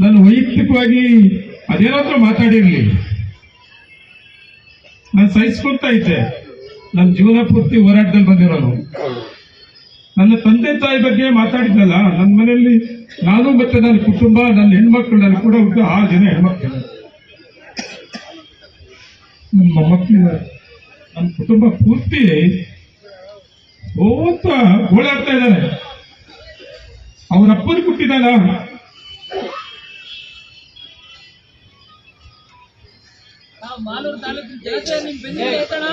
ನಾನು ವೈಯಕ್ತಿಕವಾಗಿ ಅದೇನಾದ್ರೂ ಮಾತಾಡಿರಲಿ. ನಾನು ಸಹಿಸ್ಕೊಳ್ತಾ ಇದ್ದೆ. ನನ್ನ ಜೀವನ ಪೂರ್ತಿ ಹೋರಾಟದಲ್ಲಿ ಬಂದಿರೋನು. ನನ್ನ ತಂದೆ ತಾಯಿ ಬಗ್ಗೆ ಮಾತಾಡಿದ್ನಲ್ಲ, ನನ್ನ ಮನೆಯಲ್ಲಿ ನಾನು ಮತ್ತೆ ನನ್ನ ಕುಟುಂಬ, ನನ್ನ ಹೆಣ್ಮಕ್ಳು, ನನ್ನ ಕೂಡ ಹುಟ್ಟು ಆರು ಜನ ಹೆಣ್ಮಕ್ಳು. ನನ್ನ ಮೊಮ್ಮಕ್ಕಳಿದ್ದಾರೆ ನನ್ನ ಕುಟುಂಬ ಪೂರ್ತಿ ಓತ ಗೋಳಾಡ್ತಾ ಇದ್ದಾರೆ. ಅವರ ಅಪ್ಪನ ಮಾಲೂರು ತಾಲೂಕಿನ ಕೆಲಸ ನಿಮ್ ಬೆನ್ನಿಗೆ ಐತಣ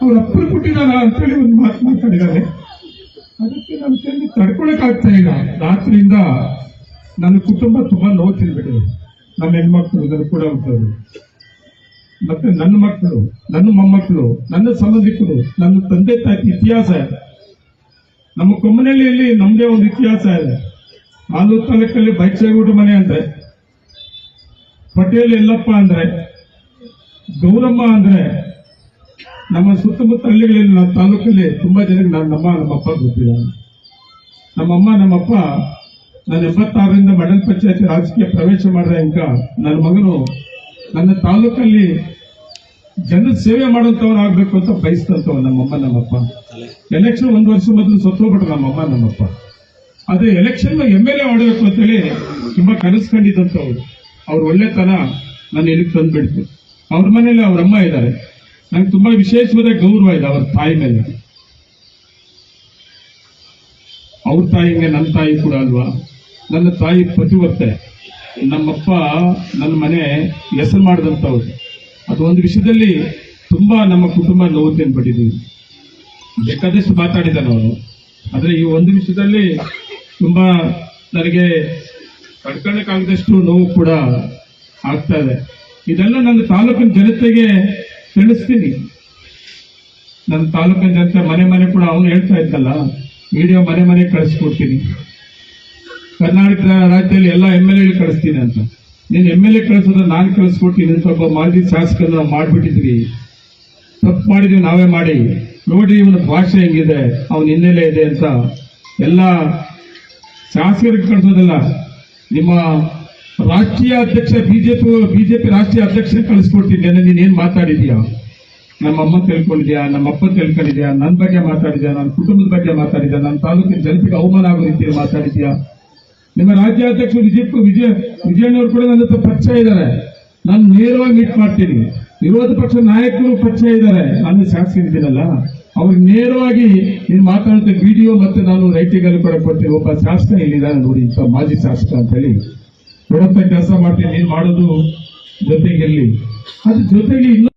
ಅವ್ರ ಅಪ್ಪನ ಹುಟ್ಟಿದಾನ ಅಂತೇಳಿ ಒಂದು ಮಾತು ಮಾತಾಡಿದ್ದಾರೆ. ಅದಕ್ಕೆ ನನ್ನ ಕೈಯಲ್ಲಿ ತಡ್ಕೊಳಕ್ ಆಗ್ತಾ ಇಲ್ಲ. ರಾತ್ರಿಯಿಂದ ನನ್ನ ಕುಟುಂಬ ತುಂಬಾ ನೋವು ತಿಂದ್ಬಿಟ್ಟಿದೆ. ನಮ್ಮ ಹೆಣ್ಮಕ್ಳು ನನ್ನ ಕೂಡ ಹುಟ್ಟೋರು ಮತ್ತೆ ನನ್ನ ಮಕ್ಕಳು ನನ್ನ ಮೊಮ್ಮಕ್ಕಳು ನನ್ನ ಸಂಬಂಧಿಕರು ನನ್ನ ತಂದೆ ತಾಯಿ ಇತಿಹಾಸ. ನಮ್ಮ ಕೊಮ್ಮನಹಳ್ಳಿಯಲ್ಲಿ ನಮ್ದೇ ಒಂದು ಇತಿಹಾಸ ಇದೆ. ಆಲೂರು ತಾಲೂಕಲ್ಲಿ ಬೈಚೇಗೌಡ ಮನೆ ಅಂದ್ರೆ ಪಟೇಲ್ ಎಲ್ಲಪ್ಪ ಅಂದ್ರೆ, ಗೌರಮ್ಮ ಅಂದ್ರೆ, ನಮ್ಮ ಸುತ್ತಮುತ್ತ ಹಳ್ಳಿಗಳಲ್ಲಿ ನಮ್ಮ ತಾಲೂಕಲ್ಲಿ ತುಂಬಾ ಜನಕ್ಕೆ ನಾನು ನಮ್ಮ ನಮ್ಮಪ್ಪ ಗೊತ್ತಿದ್ದಾನೆ ನಮ್ಮಮ್ಮ ನಮ್ಮಪ್ಪ ನಾನು ಎಂಬತ್ತಾರರಿಂದ ಮಂಡಲ ಪಂಚಾಯತಿ ರಾಜಕೀಯ ಪ್ರವೇಶ ಮಾಡಿದ ಇಂಕ ನನ್ನ ಮಗನು ನನ್ನ ತಾಲೂಕಲ್ಲಿ ಜನ ಸೇವೆ ಮಾಡುವಂತವನಾಗ್ಬೇಕು ಅಂತ ಬಯಸ್ತಂತವ ನಮ್ಮಮ್ಮ ನಮ್ಮಪ್ಪ ಎಲೆಕ್ಷನ್ ಒಂದು ವರ್ಷ ಮೊದಲು ಸತ್ತೋಗ್ಬಿಟ್ರು ನಮ್ಮಮ್ಮ ನಮ್ಮಪ್ಪ ಅದೇ ಎಲೆಕ್ಷನ್ ಎಂ ಎಲ್ ಎ ಮಾಡಬೇಕು ಅಂತೇಳಿ ತುಂಬಾ ಕನಸು ಕಂಡಿದ್ದಂಥವ್ರು. ಅವ್ರ ಒಳ್ಳೆತನ ನನ್ನ ಎಲ್ಲಿಗೆ ತಂದುಬಿಡ್ತು? ಅವ್ರ ಮನೇಲಿ ಅವ್ರ ಅಮ್ಮ ಇದ್ದಾರೆ. ನಂಗೆ ತುಂಬಾ ವಿಶೇಷವಾದ ಗೌರವ ಇದೆ ಅವ್ರ ತಾಯಿ ಮೇಲೆ. ಅವ್ರ ತಾಯಿಗೆ ನನ್ನ ತಾಯಿ ಕೂಡ ಅಲ್ವಾ? ನನ್ನ ತಾಯಿ ಪತಿವರ್ತೆ. ನಮ್ಮಪ್ಪ ನನ್ನ ಮನೆ ಹೆಸರು ಮಾಡಿದಂಥವ್ರು. ಅದು ಒಂದು ವಿಷಯದಲ್ಲಿ ತುಂಬ ನಮ್ಮ ಕುಟುಂಬ ನೋವು ತಿನ್ಬಿಟ್ಟಿದ್ದೀವಿ ಬೇಕಾದಷ್ಟು ಮಾತಾಡಿದ್ದಾನೆ ಅವನು. ಆದರೆ ಈ ಒಂದು ವಿಷಯದಲ್ಲಿ ತುಂಬ ನನಗೆ ತಡ್ಕೊಳ್ಳಕ್ಕಾಗದಷ್ಟು ನೋವು ಕೂಡ ಆಗ್ತಾ ಇದೆ. ಇದೆಲ್ಲ ನನ್ನ ತಾಲೂಕಿನ ಜನತೆಗೆ ತಿಳಿಸ್ತೀನಿ. ನನ್ನ ತಾಲೂಕಿನ ಜನತೆ ಮನೆ ಮನೆ ಕೂಡ ಅವನು ಹೇಳ್ತಾ ಇದ್ದಲ್ಲ ವಿಡಿಯೋ ಮನೆ ಮನೆ ಕಳಿಸ್ಕೊಡ್ತೀನಿ. ಕರ್ನಾಟಕ ರಾಜ್ಯದಲ್ಲಿ ಎಲ್ಲ ಎಂ ಎಲ್ ಎ ಕಳಿಸ್ತೀನಿ ಅಂತ. ನೀನು ಎಂ ಎಲ್ ಎ ಕಳಿಸೋದು ನಾನು ಕಳಿಸ್ಕೊಡ್ತೀನಿ ಅಂತ ಒಬ್ಬ ಮಾಜಿ ನಾವು ಮಾಡ್ಬಿಟ್ಟಿದ್ವಿ. ತಪ್ಪು ಮಾಡಿದ್ವಿ, ನಾವೇ ಮಾಡಿ. ನೋಡಿ ಇವನ ಭಾಷೆ ಹೆಂಗಿದೆ, ಅವನ ಹಿನ್ನೆಲೆ ಇದೆ ಅಂತ. ಎಲ್ಲ ಶಾಸಕರಿಗೆ ಕಳಿಸೋದಲ್ಲ. ನಿಮ್ಮ ರಾಷ್ಟ್ರೀಯ ಅಧ್ಯಕ್ಷ ಬಿಜೆಪಿ ಬಿಜೆಪಿ ರಾಷ್ಟ್ರೀಯ ಅಧ್ಯಕ್ಷರಿಗೆ ಕಳಿಸ್ಕೊಡ್ತೀನಿ ನೀನೇನು ನೀನ್ ಏನ್ ಮಾತಾಡಿದ್ಯಾ? ನಮ್ಮ ಅಮ್ಮ ತಿಳ್ಕೊಂಡಿದ್ಯಾ ನಮ್ಮ ಅಪ್ಪ ತಿಳ್ಕೊಂಡಿದ್ಯಾ ನನ್ನ ಬಗ್ಗೆ ಮಾತಾಡಿದ್ಯಾ? ನನ್ನ ಕುಟುಂಬದ ಬಗ್ಗೆ ಮಾತಾಡಿದ್ಯಾ? ನನ್ನ ತಾಲೂಕಿನ ಜನತೆಗೆ ಅವಮಾನ ಆಗೋ ರೀತಿಯಲ್ಲಿ ಮಾತಾಡಿದ್ಯಾ? ನಿಮ್ಮ ರಾಜ್ಯಾಧ್ಯಕ್ಷ ವಿಜಯ್, ವಿಜಯ, ವಿಜಯಣ್ಣವರು ಕೂಡ ನನ್ನ ಹತ್ರ ಪರಿಚಯ ಇದ್ದಾರೆ. ನಾನು ನೇರವಾಗಿ ಮೀಟ್ ಮಾಡ್ತೀನಿ. ವಿರೋಧ ಪಕ್ಷ ನಾಯಕರು ಪರಿಚಯ ಇದ್ದಾರೆ. ನಾನು ಶಾಸಕರಿದ್ದೀನಲ್ಲ ಅವ್ರಿಗೆ ನೇರವಾಗಿ ನೀನು ಮಾತಾಡುತ್ತೆ ವಿಡಿಯೋ ಮತ್ತೆ ನಾನು ರೈಟಿಂಗ್ ಅಲ್ಲಿ ಕೂಡ ಕೊಡ್ತೀನಿ. ಒಬ್ಬ ಶಾಸಕ ಇಲ್ಲಿದ್ದಾನೆ ನೋಡಿ ಇಂಥ ಮಾಜಿ ಶಾಸಕ ಅಂತ ಹೇಳಿ ಕೊಡುವಂತ ಕೆಲಸ ಮಾಡ್ತೀನಿ, ನೀನು ಮಾಡೋದು ಜೊತೆಗೆ ಅದ್ರ ಜೊತೆಗೆ ಇನ್ನೂ